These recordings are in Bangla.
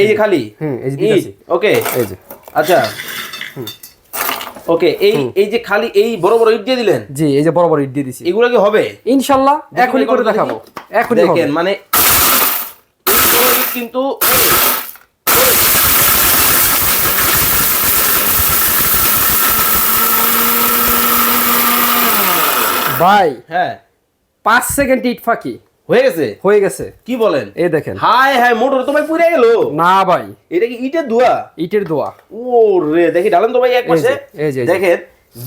এই যে খালি? হুম, এই যে ওকে। এই যে। আচ্ছা। ওকে এই এই যে খালি এই বড় বড় ইট দিয়ে দিলেন? জি এই যে বড় বড় ইট দিয়ে দিছি। এগুলো কি হবে? ইনশাল্লাহ এখনই করে দেখাবো। এখনই দেখেন মানে কিন্তু ভাই হ্যাঁ। পাঁচ সেকেন্ড ইট ফাঁকি। হয়ে গেছে? হয়ে গেছে। কি বলেন? এই দেখেন। হাই হাই মোটর তো ভাই পুড়ে গেল। না ভাই। এটা কি ইটের ধোয়া? ইটের দোয়া ও রে দেখি ডালেন তো ভাই এক পাশে। এই যে, দেখেন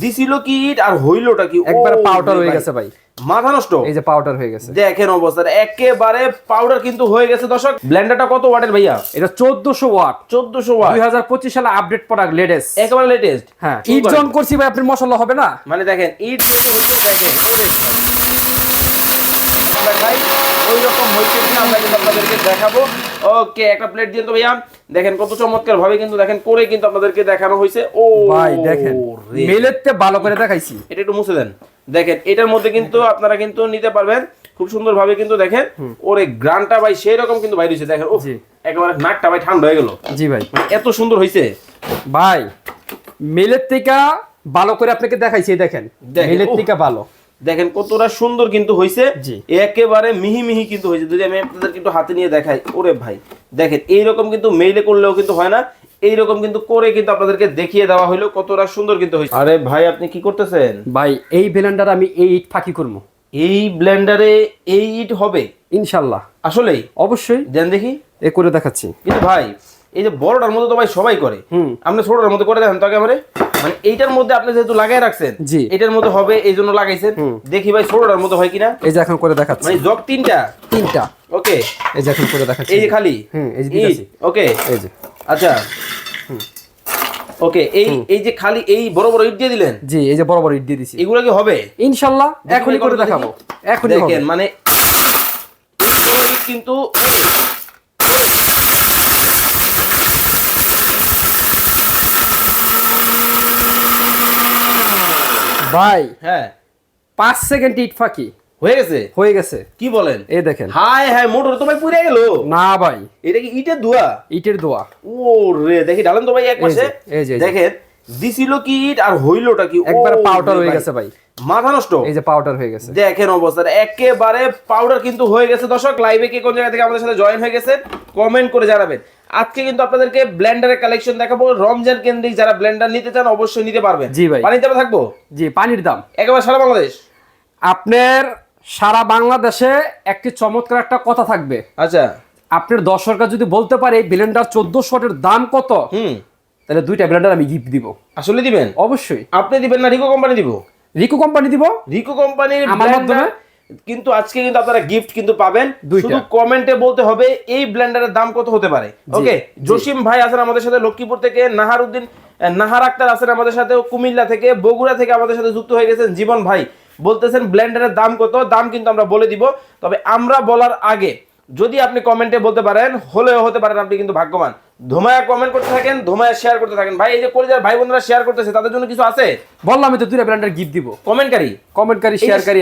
দিছিল কি ইট আর হইলোটা কি? একবার পাউডার হয়ে গেছে ভাই। মাথা নষ্ট। এই যে পাউডার হয়ে গেছে। দেখেন অবস্থা একেবারে পাউডার কিন্তু হয়ে গেছে দর্শক। ব্লেন্ডারটা কত ওয়াটের ভাইয়া? এটা চোদ্দশো ওয়াট। চোদ্দশো ওয়াট। দুই হাজার পঁচিশ সালে আপডেট প্রোডাক্ট লেটেস্ট একেবারে লেটেস্ট হ্যাঁ ইট জন করছি ভাই আপনার মশলা হবে না? মানে দেখেন ইট হচ্ছে দেখেন আমরা খাই ওই রকম হয়েছে কিনা আমরা কিন্তু আপনাদেরকে দেখাবো। ওকে একটা প্লেট দিয়ে তো ভাইয়া। দেখেন কত চমৎকার ভাবে কিন্তু দেখেন করে কিন্তু আপনাদেরকে দেখানো হয়েছে ও ভাই দেখেন রে। ভালো করে দেখাইছি। এটা একটু মুছে দেন। দেখেন এটার মধ্যে কিন্তু আপনারা কিন্তু নিতে পারবেন। খুব সুন্দর ভাবে কিন্তু দেখেন। ওরে গ্রানটা ভাই সেই রকম কিন্তু বাইরে হয়েছে দেখেন ও। একেবারে নাকটা ভাই ঠান্ডা হয়ে গেল। জি ভাই। মানে এত সুন্দর হয়েছে ভাই মেলের থেকে ভালো করে আপনাকে দেখাইছি দেখেন। দেখেন, মেলের থেকে ভালো। দেখেন কতটা সুন্দর কিন্তু হয়েছে। একেবারে মিহি মিহি কিন্তু হয়েছে যদি আমি আপনাদের একটু হাতে নিয়ে দেখাই ওরে ভাই দেখেন এইরকম কিন্তু মেইলে করলেও কিন্তু হয় না। এইরকম কিন্তু করে কিন্তু আপনাদেরকে দেখিয়ে দেওয়া হলো কতটা সুন্দর কিন্তু হয়েছে আরে ভাই আপনি কি করতেছেন? ভাই এই ব্লেন্ডার আমি এই ইট ফাঁকি করব। এই ব্লেন্ডারে এই ইট হবে? ইনশাল্লাহ। আসলেই? অবশ্যই। দেন দেখি। এ করে দেখাচ্ছি। কিন্তু ভাই এই যে বড়টার মধ্যে তো ভাই সবাই করে। আপনি ছোটটার মধ্যে করে দেখেন তো একেবারে। মানে এইটার মধ্যে আপনি যেহেতু লাগাই রাখছেন জি। এটার মধ্যে হবে এই জন্য লাগাইছেন। দেখি ভাই ছোটটার মধ্যে হয় কিনা। এই যে এখন করে দেখাচ্ছি। মানে জগ তিনটা। তিনটা। ওকে। এই যে এখন করে দেখাচ্ছি। এই যে খালি। হুম, এই যে। ওকে। এই যে। আচ্ছা। ওকে এই এই যে খালি এই বড় বড় ইট দিয়ে দিলেন? জি এই যে বড় বড় ইট দিয়ে দিছি। এগুলো কি হবে? ইনশাল্লাহ দেখি এখনই করে দেখাবো। দেখি। এখনই দেখেন মানে কিন্তু ভাই হ্যাঁ। পাঁচ সেকেন্ড ইট ফাঁকি। হয়ে গেছে? হয়ে গেছে। কি বলেন? এই দেখেন। হাই হাই মোটর তো ভাই পুড়ে গেল। না ভাই। এটা কি ইটের ধোয়া ইটের দোয়া। ও রে দেখি ডালেন তো ভাই এক পাশে। দেখেন দিছিল কি ইট আর হইলোটা কি? একবার পাউডার হয়ে গেছে ভাই। মাথা নষ্ট? এই যে পাউডার হয়ে গেছে। দেখেন অবস্থা। একেবারে পাউডার কিন্তু হয়ে গেছে। দর্শক লাইভে কে কোন জায়গা থেকে আমাদের সাথে জয়েন হয়ে গেছেন কমেন্ট করে জানাবেন। আজকে কিন্তু আপনাদেরকে ব্লেন্ডারের কালেকশন দেখাবো। রমজান কেন্দ্রিক যারা ব্লেন্ডার নিতে চান অবশ্যই নিতে পারবেন। জি ভাই। পানিতে থাকব? জি পানির দাম। একেবারে সারা বাংলাদেশ? আপনার সারা বাংলাদেশে একটি চমৎকার একটা কথা থাকবে। আচ্ছা। আপনার দর্শকরা যদি বলতে পারে ব্লেন্ডার চোদ্দ শটের দাম কত? হুম। তাহলে দুইটা ব্লেন্ডার আমি গিফট দিব। আসলে দিবেন? অবশ্যই। আপনি দিবেন না রিকো কোম্পানি দিব? রিকো কোম্পানি দিব? রিকো কোম্পানির আমার মাধ্যমে? কিন্তু আজকে কিন্তু আপনারা গিফট কিন্তু পাবেন। শুধু কমেন্টে বলতে হবে এই ব্লেন্ডারের দাম কত হতে পারে? ওকে জসিম ভাই আছেন আমাদের সাথে লক্ষ্মীপুর থেকে নাহার উদ্দিন নাহার আক্তার আছেন আমাদের সাথে কুমিল্লা থেকে বগুড়া থেকে আমাদের সাথে যুক্ত হয়ে গেছেন জীবন ভাই। বলতেছেন ব্লেন্ডারের দাম কত দাম কিন্তু আমরা বলে দিব। তবে আমরা বলার আগে যদি আপনি কমেন্টে বলতে পারেন হলেও হতে পারেন আপনি কিন্তু ভাগ্যবান। ধোমায়া কমেন্ট করতে থাকেন ধোমায়া শেয়ার করতে থাকেন। ভাই এই যে কলিজার ভাই বোনরা শেয়ার করতেছে তাদের জন্য কিছু আছে? বললাম তো দুইটা ব্র্যান্ডের গিফট দিব। কমেন্টকারী কমেন্টকারী শেয়ারকারী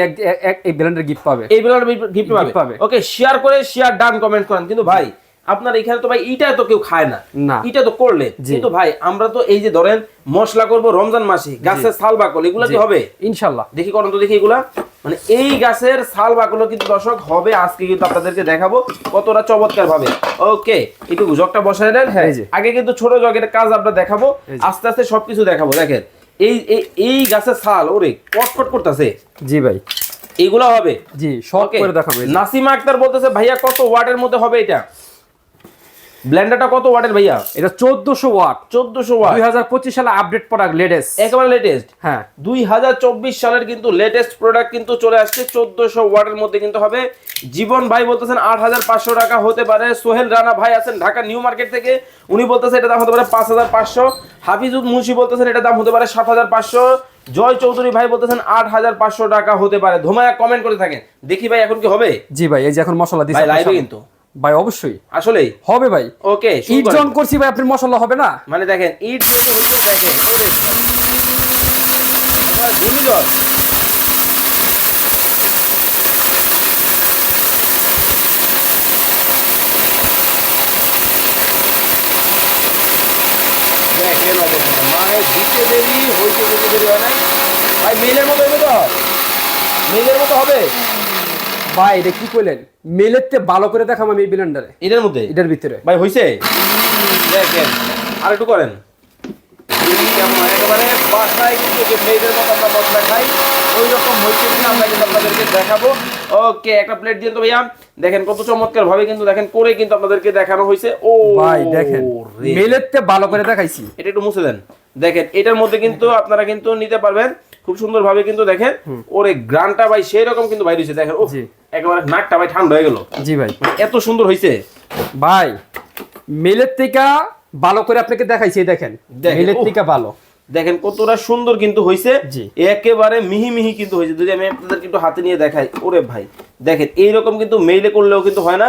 এক এই ব্র্যান্ডের গিফট পাবে। এই ব্র্যান্ডের গিফট পাবে। ওকে শেয়ার করে শেয়ার ডান কমেন্ট করেন। কিন্তু ভাই আপনার এখানে তো ভাই ইটা তো কেউ খায় না। ইটা তো করলে। কিন্তু ভাই আমরা তো এই যে ধরেন মশলা করব রমজান মাসে গাছের সাল বাকল এগুলো কি হবে? ইনশাল্লাহ। দেখি করেন তো দেখি এগুলা। মানে এই গাছের সাল বাকল কিন্তু দর্শক হবে আজকে কিন্তু আপনাদেরকে দেখাবো কতটা চমৎকার ভাবে ওকে একটু জগটা বসায় নেন। হ্যাঁ আগে কিন্তু ছোট জগের কাজ আমরা দেখাবো। আস্তে আস্তে সবকিছু দেখাবো দেখেন। এই এই- গাছের সাল ওরে কটকট করতেছে। জি ভাই। এইগুলো হবে। জি শর্ট করে দেখাবো নাসিমা আক্তার বলতেছে ভাইয়া কত ওয়াটের মধ্যে হবে এটা? ব্লেন্ডারটা কত ওয়াটের ভাইয়া? এটা চোদ্দশো ওয়াট। চোদ্দশো ওয়াট। দুই হাজার পঁচিশ সালে আপডেট প্রোডাক্ট লেটেস্ট একেবারে লেটেস্ট হ্যাঁ। দুই হাজার চব্বিশ সালের কিন্তু লেটেস্ট প্রোডাক্ট কিন্তু চলে আসছে চোদ্দশো ওয়াটের মধ্যে কিন্তু হবে। জীবন ভাই বলতেছেন আট হাজার পাঁচশো টাকা হতে পারে। সোহেল রানা ভাই আছেন ঢাকা নিউ মার্কেট থেকে। উনি বলতেছেন এটা দাম হতে পারে পাঁচ হাজার পাঁচশো। হাফিজুল মুন্সি বলতেছেন এটা দাম হতে পারে সাত হাজার পাঁচশো। জয় চৌধুরী ভাই বলতেছেন আট হাজার পাঁচশো টাকা হতে পারে। ধুমায়া কমেন্ট করে থাকেন। দেখি ভাই এখন কি হবে? জি ভাই এই যে এখন মশলা দিচ্ছি লাইভে কিন্তু। ভাই অবশ্যই। আসলেই? হবে ভাই। ওকে ইট জন করছি ভাই আপনার মশলা হবে না? মানে দেখেন ইট যদি হচ্ছে দেখেন ঘূর্ণিঝড় দেখেন মানে ভাই মিলের মতো হবে তো? মিলের মতো হবে? ভাই এটা কি করলেন মেলেতে ভালো করে দেখাম আমি এই ব্লেন্ডারে এটার মধ্যে? এটার ভিতরে। ভাই হইছে? দেখেন আর একটু করেন। কেমন একেবারে বাসায় কিন্তু যে মেয়েদের মতো আমরা মশলা খাই ওই রকম হয়েছে কিনা আমরা কিন্তু আপনাদেরকে দেখাবো। ওকে একটা প্লেট দিয়ে তো ভাইয়া। দেখেন কত চমৎকার ভাবে কিন্তু দেখেন করে কিন্তু আপনাদেরকে দেখানো হয়েছে ও ভাই দেখেন। মেলেতে ভালো করে দেখাইছি। এটা একটু মুছে দেন। দেখেন এটার মধ্যে কিন্তু আপনারা কিন্তু নিতে পারবেন। খুব সুন্দর ভাবে কিন্তু দেখেন। ওরে গ্রানটা ভাই সেই রকম কিন্তু বাইরে দেখেন ও। একেবারে নাকটা ভাই ঠান্ডা হয়ে গেল। জি ভাই। এত সুন্দর হয়েছে ভাই মেলের থেকে ভালো করে আপনাকে দেখাইছি দেখেন। মেলের থেকে ভালো। দেখেন কতটা সুন্দর কিন্তু হয়েছে একেবারে মিহি মিহি কিন্তু হয়েছে যদি আমি আপনাদেরকে একটু হাতে নিয়ে দেখাই ওরে ভাই দেখেন এইরকম কিন্তু মেইলে করলেও কিন্তু হয় না।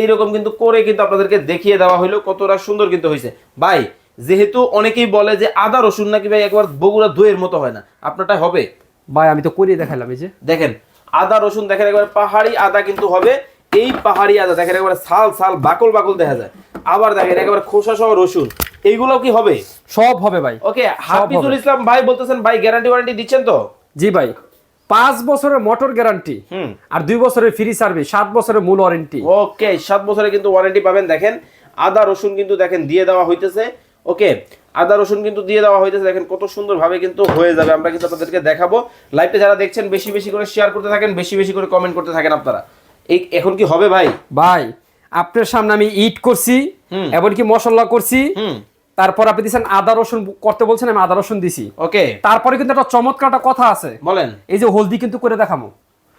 এইরকম কিন্তু করে কিন্তু আপনাদেরকে দেখিয়ে দেওয়া হলো কতটা সুন্দর কিন্তু হয়েছে ভাই যেহেতু অনেকেই বলে যে আদা রসুন নাকি ভাই একবার বগুড়া দইয়ের মতো হয় না। আপনারটা হবে। ভাই আমি তো করিয়ে দেখালাম এই যে। দেখেন আদা রসুন দেখেন একবার পাহাড়ি আদা কিন্তু হবে। এই পাহাড়ি আদা দেখেন একবার সাল সাল বাকল বাকল দেখা যায়। আবার দেখেন একেবারে খোসা সহ রসুন। এইগুলো কি হবে? সব হবে ভাই। ওকে হাফিজুল ইসলাম ভাই বলতেছেন ভাই গ্যারান্টি ওয়ারেন্টি দিচ্ছেন তো? জি ভাই। পাঁচ বছরের মোটর গ্যারান্টি হুম। আর দুই বছরের ফ্রি সার্ভিস সাত বছরের মূল ওয়ারেন্টি ওকে সাত বছরে কিন্তু ওয়ারেন্টি পাবেন। দেখেন আদা রসুন কিন্তু দেখেন দিয়ে দেওয়া হইতেছে। ওকে আদা রসুন কিন্তু দিয়ে দেওয়া হয়েছে দেখেন কত সুন্দর ভাবে কিন্তু হয়ে যাবে। আমরা কিন্তু আপনাদেরকে দেখাবো। লাইভটা যারা দেখছেন বেশি বেশি করে শেয়ার করতে থাকেন বেশি বেশি করে কমেন্ট করতে থাকেন আপনারা। এই এখন কি হবে ভাই? ভাই আপনার সামনে আমি ইট করছি। এমনকি মশলা করছি। তারপর আপনি দিচ্ছেন আদা রসুন করতে বলছেন আমি আদা রসুন দিছি। ওকে তারপরে কিন্তু একটা চমৎকার একটা কথা আছে। বলেন। এই যে হলদি কিন্তু করে দেখামো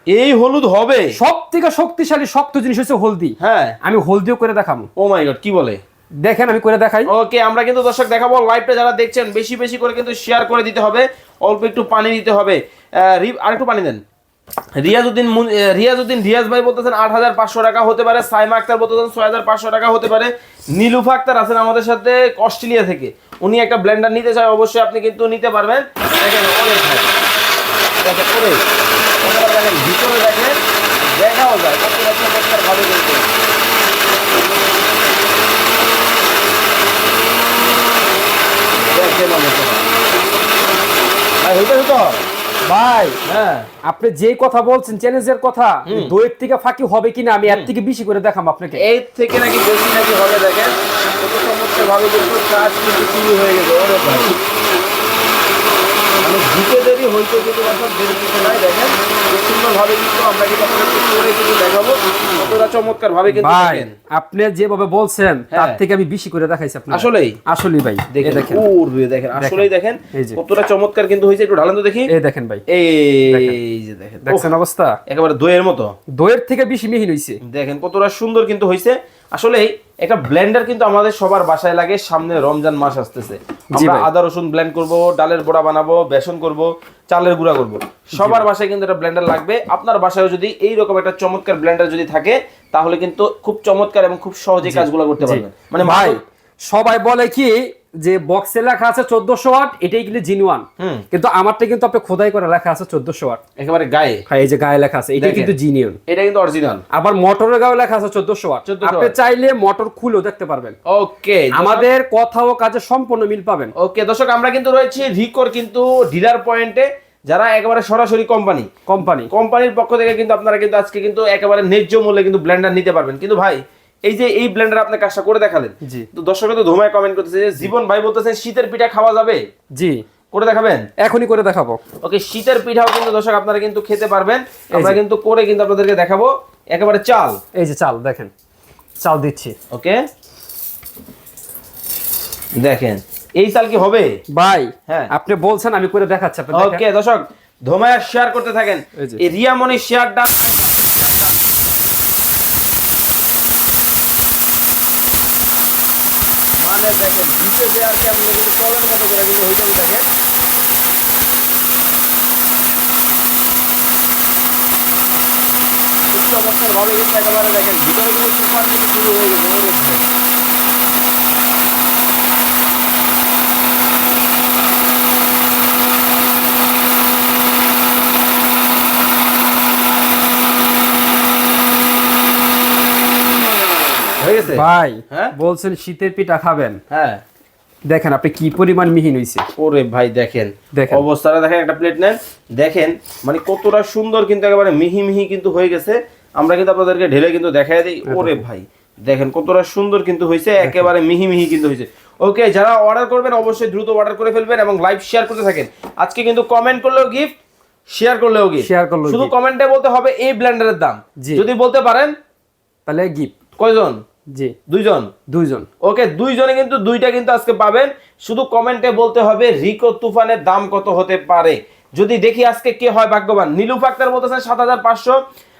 এই হলুদ হবে। সব থেকে শক্তিশালী শক্ত জিনিস হচ্ছে হলদি। হ্যাঁ। আমি হলদিও করে দেখামো ও মাই গড কি বলে? দেখেন, আমি করে দেখাই। ওকে, আমরা কিন্তু দর্শক দেখাবো লাইভটা যারা দেখছেন, বেশি বেশি করে কিন্তু শেয়ার করে দিতে হবে, অল্প একটু পানি দিতে হবে। আর একটু পানি দেন। রিয়াজউদ্দিন রিয়াজউদ্দিন রিয়াজ ভাই বলতেছেন, আট হাজার পাঁচশো টাকা হতে পারে, সাইমা আক্তার বলতেছেন, ছয় হাজার পাঁচশো টাকা হতে পারে। নীলুফা আক্তার আছেন আমাদের সাথে, অস্ট্রেলিয়া থেকে। উনি একটা ব্লেন্ডার নিতে চায়, অবশ্যই আপনি কিন্তু নিতে পারবেন। দেখেন ভাই। দেখেন ভিতরে দেখেন, দেখাও যায় কিন্তু দেখেন অবস্থা। ভাই হ্যাঁ। আপনি যে কথা বলছেন চ্যালেঞ্জের কথা দইয়ের থেকে ফাঁকি হবে কিনা আমি এর থেকে বেশি করে দেখাম আপনাকে। এর থেকে নাকি বেশি নাকি হবে দেখেন। কত চমৎকার ভাবে কিন্তু কাজ কিন্তু শুরু হয়ে গেছে ভাই। মানে হইতে কিন্তু এখন দেরি কিছু নাই দেখেন। খুব সুন্দর কিন্তু আমরা কিন্তু আপনাদেরকে করে কিন্তু দেখাবো। কতটা চমৎকার ভাবে কিন্তু দেখেন। আপনি যেভাবে বলছেন তার হ্যাঁ। থেকে আমি বেশি করে দেখাইছি আপনাকে। আসলেই? আসলেই ভাই এই দেখেন দেখেন। ওরে দেখেন আসলেই দেখেন। কতটা চমৎকার কিন্তু হয়েছে একটু ঢালেন তো দেখি। এই দেখেন ভাই। এই যে দেখেন। দেখছেন অবস্থা? একেবারে দইয়ের মতো। দইয়ের থেকে বেশি মিহি হইছে। দেখেন কতটা সুন্দর কিন্তু হয়েছে আসলে একটা ব্লেন্ডার কিন্তু আমাদের সবার বাসায় লাগে সামনে রমজান মাস আসতেছে। আমরা আদা রসুন ব্লেন্ড করব ডালের বড়া বানাবো বেসন করব চালের গুঁড়া করব। সবার বাসায় কিন্তু একটা ব্লেন্ডার লাগবে। আপনার বাসায় যদি এই রকম একটা চমৎকার ব্লেন্ডার যদি থাকে তাহলে কিন্তু খুব চমৎকার এবং খুব সহজে কাজগুলো করতে। পারবেন। মানে ভাই সবাই বলে কি যে বক্সে লেখা আছে চোদ্দশো ওয়াট এটাই কিন্তু জিনুয়ান হুম। কিন্তু আমারটা কিন্তু আপনি খোদাই করে লেখা আছে চোদ্দশো ওয়াট। একেবারে গায়ে। হ্যাঁ এই যে গায়ে লেখা আছে এটা কিন্তু জিনিয়ন এটা কিন্তু অরিজিনাল আবার মোটরের গায়ে লেখা আছে চোদ্দশো ওয়াট। আপনি চাইলে মোটর খুলেও দেখতে পারবেন। ওকে আমাদের কথা ও কাজে সম্পূর্ণ মিল পাবেন। ওকে দর্শক আমরা কিন্তু রয়েছি রিকোর কিন্তু ডিলার পয়েন্টে যারা একেবারে সরাসরি কোম্পানি কোম্পানি কোম্পানির পক্ষ থেকে কিন্তু আপনারা কিন্তু আজকে কিন্তু একেবারে ন্যায্য মূল্যে কিন্তু ব্লেন্ডার নিতে পারবেন। কিন্তু ভাই এই যে এই ব্লেন্ডার আপনি কাজটা করে দেখালেন জি। তো দর্শক তো ধুমায় কমেন্ট করতেছে যে জীবন ভাই বলতেছেন শীতের পিঠা খাওয়া যাবে? জি। করে দেখাবেন? এখনই করে দেখাবো। ওকে শীতের পিঠাও কিন্তু দর্শক আপনারা কিন্তু খেতে পারবেন। আমরা কিন্তু করে কিন্তু আপনাদেরকে দেখাবো। একেবারে চাল। এই যে চাল দেখেন। চাল দিচ্ছি। ওকে। দেখেন এই চাল কি হবে? ভাই হ্যাঁ। আপনি বলছেন আমি করে দেখাচ্ছি। ওকে দর্শক ধোমায়া শেয়ার করতে থাকেন। এই যে। এই রিয়ামনি শেয়ারটা মানে দেখেন দিতে দেওয়ার কেমন কিন্তু করার মতো করে কিন্তু হইতে দেখেন খুব চমৎকার ভাবে কিন্তু একেবারে দেখেন ভিতরে কিন্তু সুপার কিন্তু শুরু হয়ে গেছে ওরে। হয়ে ভাই হ্যাঁ? বলছেন শীতের পিঠা খাবেন হ্যাঁ দেখেন আপনি কি পরিমাণ মিহিন হইছে? ওরে ভাই দেখেন। দেখেন। অবস্থাটা দেখেন একটা প্লেট নেন। দেখেন মানে কতটা সুন্দর কিন্তু একেবারে মিহি মিহি কিন্তু হয়ে গেছে। আমরা কিন্তু আপনাদেরকে ঢেলে কিন্তু দেখাই দিই। ওরে ভাই দেখেন কতটা সুন্দর কিন্তু হয়েছে একেবারে মিহি মিহি কিন্তু হয়েছে ওকে যারা অর্ডার করবেন অবশ্যই দ্রুত অর্ডার করে ফেলবেন এবং লাইভ শেয়ার করতে থাকেন। আজকে কিন্তু কমেন্ট করলেও গিফট শেয়ার করলেও গিফট শেয়ার করলেও শুধু কমেন্টে বলতে হবে এই ব্লেন্ডারের দাম। যদি বলতে পারেন তাহলে গিফট কয়জন? জি। দুইজন? দুইজন। ওকে দুইজনে কিন্তু দুইটা কিন্তু আজকে পাবেন। শুধু কমেন্টে বলতে হবে রিকো তুফানের দাম কত হতে পারে? যদি দেখি আজকে কে হয় ভাগ্যবান। নীলুফ আক্তার বলতেছেন সাত হাজার পাঁচশো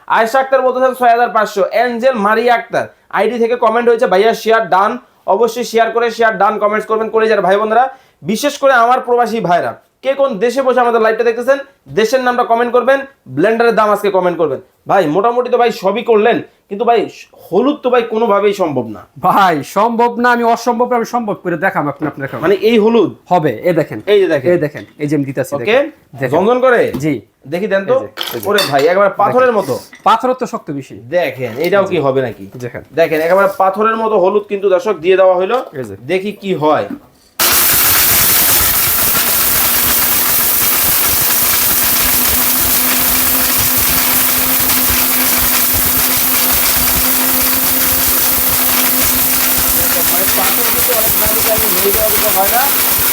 আয়সা আক্তার বলতেছেন ছয় হাজার পাঁচশো এঞ্জেল মারিয়া আক্তার। আইডি থেকে কমেন্ট হয়েছে ভাইয়া শেয়ার ডান অবশ্যই শেয়ার করে শেয়ার ডান কমেন্টস করবেন করে যারা ভাই বোনেরা। বিশেষ করে আমার প্রবাসী ভাইরা। কে কোন দেশে বসে আমাদের লাইভটা দেখতেছেন? দেশের নামটা কমেন্ট করবেন ব্লেন্ডারের দাম আজকে কমেন্ট করবেন। ভাই মোটামুটি তো ভাই সবই করলেন। কিন্তু ভাই হলুদ তো ভাই কোনোভাবেই সম্ভব না। ভাই সম্ভব না আমি অসম্ভব আমি সম্ভব করে দেখাম আপনি আপনার মানে এই হলুদ? হবে এ দেখেন। এই যে দেখেন। এই দেখেন এই যে আমি দিতেছি ওকে? দেখেন। করে? জি। দেখি দেন তো। ওরে ভাই একবার পাথরের মতো। পাথরের তো শক্ত বেশি। দেখেন এটাও কি হবে নাকি? দেখেন। দেখেন একেবারে পাথরের মতো হলুদ কিন্তু দর্শক দিয়ে দেওয়া হলো। দেখি কি হয় মানে পাথর কিন্তু অনেক দামি দামি হয়ে না।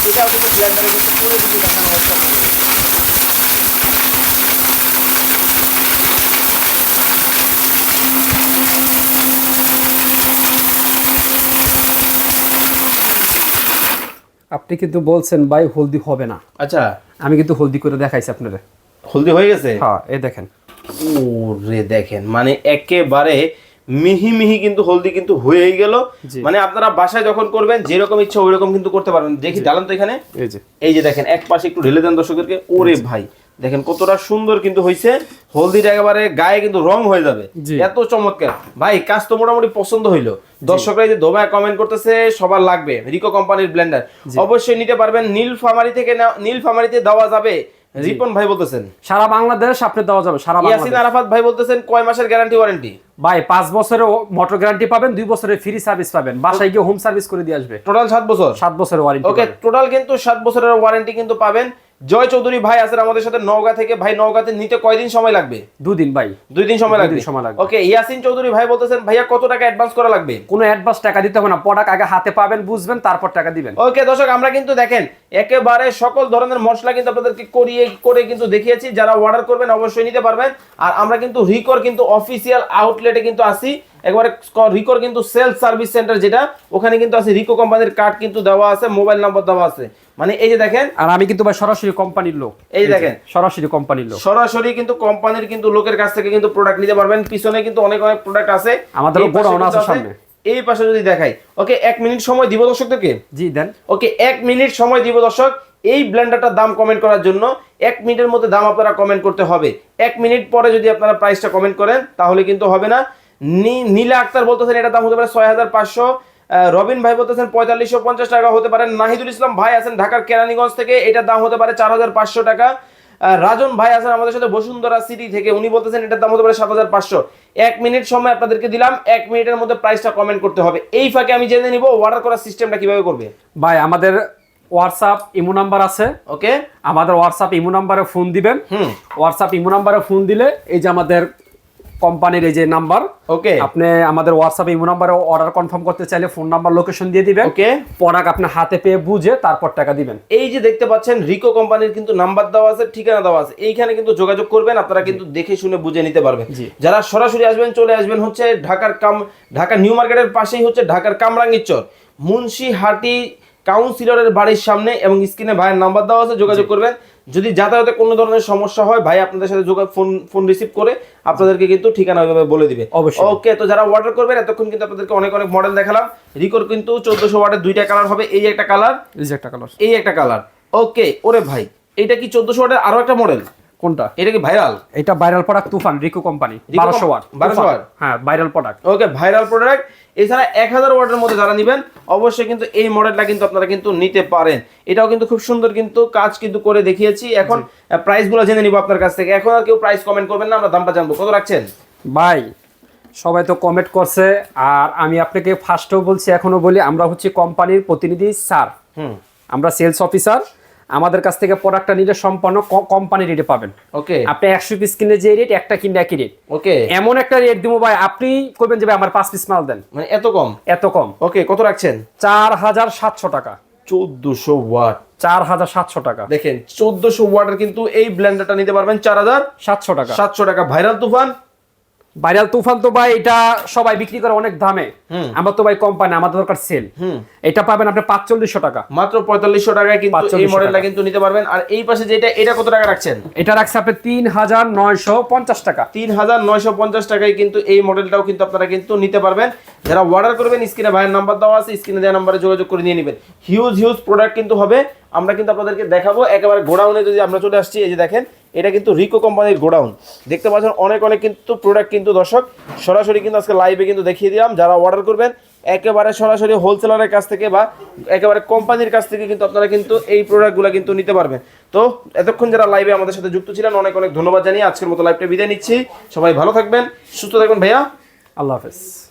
এটাও কিন্তু ব্লেন্ডারে কিন্তু পুরো কিন্তু দেখানো হচ্ছে আপনাদেরকে। আপনি কিন্তু বলছেন ভাই হলদি হবে না। আচ্ছা। আমি কিন্তু হলদি করে দেখাইছি আপনারা। হলদি হয়ে গেছে? হ্যাঁ এই দেখেন। ওরে দেখেন মানে একেবারে মিহি মিহি কিন্তু হলদি কিন্তু হয়েই গেল। মানে আপনারা বাসায় যখন করবেন যেরকম ইচ্ছা ওই রকম কিন্তু করতে পারবেন। দেখি ডালান তো এখানে। এই যে। দেখেন এক পাশে একটু ঢেলে দেন দর্শকদেরকে। ওরে ভাই দেখেন কতটা সুন্দর কিন্তু হয়েছে হলদিটা একেবারে গায়ে কিন্তু রং হয়ে যাবে। এত চমৎকার। ভাই কাজ তো মোটামুটি পছন্দ হইল। দর্শকরা যে দোবায় কমেন্ট করতেছে সবার লাগবে। রিকো কোম্পানির ব্লেন্ডার অবশ্যই নিতে পারবেন। নীল ফার্মারি থেকে নীল ফার্মারিতে দেওয়া যাবে। রিপন ভাই বলতেছেন। সারা বাংলাদেশ আপনি দেওয়া যাবে সারা ইয়াসিন আরাফাত ভাই বলতেছেন কয় মাসের গ্যারান্টি ওয়ারেন্টি ভাই পাঁচ বছরের মোটর গ্যারান্টি পাবেন দুই বছরের ফ্রি সার্ভিস পাবেন। বাসায় গিয়ে হোম সার্ভিস করে দিয়ে আসবে। টোটাল সাত বছর? সাত বছরের ওয়ারেন্টি ওকে টোটাল কিন্তু সাত বছরের ওয়ারেন্টি কিন্তু পাবেন। জয় চৌধুরী ভাই আছেন আমাদের সাথে নওগাঁ থেকে। ভাই নওগাঁতে নিতে কয়দিন সময় লাগবে? দুদিন ভাই। দুই দিন সময় লাগবে? সময় লাগবে। ওকে ইয়াসিন চৌধুরী ভাই বলতেছেন ভাইয়া কত টাকা অ্যাডভান্স করা লাগবে? কোনো অ্যাডভান্স টাকা দিতে হবে না। প্রোডাক্ট আগে হাতে পাবেন বুঝবেন তারপর টাকা দিবেন। ওকে দর্শক আমরা কিন্তু দেখেন একেবারে সকল ধরনের মশলা কিন্তু আপনাদেরকে করিয়ে করে কিন্তু দেখিয়েছি। যারা অর্ডার করবেন অবশ্যই নিতে পারবেন। আর আমরা কিন্তু রিকর কিন্তু অফিসিয়াল আউটলেটে কিন্তু আসি একবারে রিকর কিন্তু সেলস সার্ভিস সেন্টার যেটা ওখানে কিন্তু আছে রিকো কোম্পানির কার্ড কিন্তু দেওয়া আছে মোবাইল নাম্বার দেওয়া আছে। মানে এই যে দেখেন আর আমি কিন্তু ভাই সরাসরি কোম্পানির লোক। এই দেখেন। সরাসরি কোম্পানির লোক। সরাসরি কিন্তু কোম্পানির কিন্তু লোকের কাছ থেকে কিন্তু প্রোডাক্ট নিতে পারবেন। পিছনে কিন্তু অনেক অনেক প্রোডাক্ট আছে। পাশে গোডাউন আছে সামনে। এই পাশে যদি দেখাই ওকে এক মিনিট সময় দিব দর্শকদেরকে? জি দেন। ওকে এক মিনিট সময় দিব দর্শক। এই ব্লেন্ডারটার দাম কমেন্ট করার জন্য এক মিনিটের মধ্যে দাম আপনারা কমেন্ট করতে হবে। এক মিনিট পরে যদি আপনারা প্রাইসটা কমেন্ট করেন তাহলে কিন্তু হবে নী- নীলা আক্তার বলতেছেন এটার দাম হতে পারে ছয় হাজার পাঁচশো রবিন ভাই বলতেছেন পঁয়তাল্লিশশো পঞ্চাশ টাকা হতে পারে। নাহিদুল ইসলাম ভাই আছেন ঢাকার কেরানীগঞ্জ থেকে এটার দাম হতে পারে চার হাজার পাঁচশো টাকা। রাজন ভাই আছেন আমাদের সাথে বসুন্ধরা সিটি থেকে উনি বলতেছেন এটার দাম হতে পারে সাত হাজার পাঁচশো। এক মিনিট সময় আপনাদেরকে দিলাম এক মিনিটের মধ্যে প্রাইসটা কমেন্ট করতে হবে। এই ফাঁকে আমি জেনে নিব অর্ডার করার সিস্টেমটা কীভাবে করবে। ভাই আমাদের হোয়াটসঅ্যাপ ইমো নাম্বার আছে। ওকে। আমাদের হোয়াটসঅ্যাপ ইমো নাম্বারে ফোন দিবেন। হুম। হোয়াটসঅ্যাপ ইমো নাম্বারে ফোন দিলে এই যে আমাদের কোম্পানির এই যে নাম্বার ওকে আপনি আমাদের হোয়াটসঅ্যাপ ইমো নাম্বারে অর্ডার কনফার্ম করতে চাইলে ফোন নাম্বার লোকেশন দিয়ে দিবেন। ওকে প্রোডাক্ট আপনি হাতে পেয়ে বুঝে তারপর টাকা দিবেন। এই যে দেখতে পাচ্ছেন রিকো কোম্পানির কিন্তু নাম্বার দেওয়া আছে ঠিকানা দেওয়া আছে। এইখানে কিন্তু যোগাযোগ করবেন আপনারা কিন্তু দেখে শুনে বুঝে নিতে পারবেন। যারা সরাসরি আসবেন চলে আসবেন হচ্ছে ঢাকার কাম ঢাকা নিউ মার্কেটের পাশেই হচ্ছে ঢাকার কামরাঙ্গীর চর। মুন্সিহাটি কাউন্সিলরের বাড়ির সামনে এবং স্ক্রিনে ভাইয়ের নাম্বার দেওয়া আছে যোগাযোগ করবেন। যদি যাতায়াতে কোনো ধরনের সমস্যা হয় ভাই আপনাদের সাথে যোগাযোগ ফোন ফোন রিসিভ করে আপনাদেরকে কিন্তু ঠিকানা ওইভাবে বলে দিবে। অবশ্যই। ওকে তো যারা অর্ডার করবেন এতক্ষণ কিন্তু আপনাদেরকে অনেক অনেক মডেল দেখালাম। রিকোর কিন্তু চোদ্দশো ওয়াটের দুইটা কালার হবে এই একটা কালার এই একটা কালার এই একটা কালার ওকে ওরে ভাই এটা কি চোদ্দশো ওয়াটের আরও একটা মডেল কোনটা? এটা কি ভাইরাল এটা ভাইরাল প্রোডাক্ট তুফান রিকো কোম্পানি রিকো বারোশো ওয়াট 1200 watt? হ্যাঁ viral product okay viral product এছাড়া এক হাজার ওয়াটের মধ্যে যারা নেবেন অবশ্যই কিন্তু এই মডেলটা কিন্তু আপনারা কিন্তু নিতে পারেন। এটাও কিন্তু খুব সুন্দর কিন্তু কাজ কিন্তু করে দেখিয়েছি। এখন প্রাইসগুলো জেনে নিব আপনার কাছ থেকে। এখন আর কেউ প্রাইস কমেন্ট করবেন না আমরা দামটা জানব। কত রাখছেন? ভাই সবাই তো কমেন্ট করছে আর আমি আপনাকে ফার্স্টেও বলছি এখনও বলি আমরা হচ্ছে কোম্পানির প্রতিনিধি স্যার হুম। আমরা সেলস অফিসার আমাদের কাছ থেকে প্রোডাক্টটা নিলে সম্পূর্ণ কোম্পানি রেটে পাবেন। ওকে আপনি একশো পিস কিনলে যে রেট একটা কিনলে একই রেট ওকে এমন একটা রেট দিব ভাই আপনি করবেন যে ভাই আমার পাঁচ পিস মাল দেন। মানে এত কম? এত কম। ওকে কত রাখছেন? চার হাজার সাতশো টাকা। চোদ্দশো ওয়াট। চার হাজার সাতশো টাকা। দেখেন চোদ্দশো ওয়াটের কিন্তু এই ব্লেন্ডারটা নিতে পারবেন চার হাজার সাতশো টাকা। সাতশো টাকা। ভাইরাল তুফান ভাইরাল তুফান তো ভাই এটা সবাই বিক্রি করে অনেক দামে। আমরা তো ভাই কোম্পানি আমাদের দরকার সেল এটা পাবেন আপনি পাঁচচল্লিশশো টাকা। মাত্র পঁয়তাল্লিশশো টাকায় কিন্তু এই মডেলটা কিন্তু নিতে পারবেন। আর এই পাশে যেটা এটা কত টাকা রাখছেন? এটা রাখছে আপনি তিন হাজার নয়শো পঞ্চাশ টাকা। তিন হাজার নয়শো পঞ্চাশ টাকায় কিন্তু এই মডেলটাও কিন্তু আপনারা কিন্তু নিতে পারবেন। যারা অর্ডার করবেন স্ক্রিনে ভাইয়ের নাম্বার দেওয়া আছে স্ক্রিনে দেওয়া নাম্বারে যোগাযোগ করে নিয়ে নেবেন। হিউজ হিউজ প্রোডাক্ট কিন্তু হবে। আমরা কিন্তু আপনাদেরকে দেখাবো। একেবারে গোডাউনে যদি আমরা চলে আসছি এই যে দেখেন এটা কিন্তু রিকো কোম্পানির গোডাউন। দেখতে পাচ্ছেন অনেক অনেক কিন্তু প্রোডাক্ট কিন্তু দর্শক। সরাসরি কিন্তু আজকে লাইভে কিন্তু দেখিয়ে দিলাম, যারা অর্ডার করবেন, একেবারে সরাসরি হোলসেলারের কাছ থেকে বা একেবারে কোম্পানির কাছ থেকে কিন্তু আপনারা কিন্তু এই প্রোডাক্টগুলো কিন্তু নিতে পারবেন। তো এতক্ষণ যারা লাইভে আমাদের সাথে যুক্ত ছিলেন, অনেক অনেক ধন্যবাদ জানিয়ে আজকের মতো লাইভটা বিদায় নিচ্ছি। সবাই ভালো থাকবেন, সুস্থ থাকবেন ভাইয়া। আল্লাহ হাফেজ।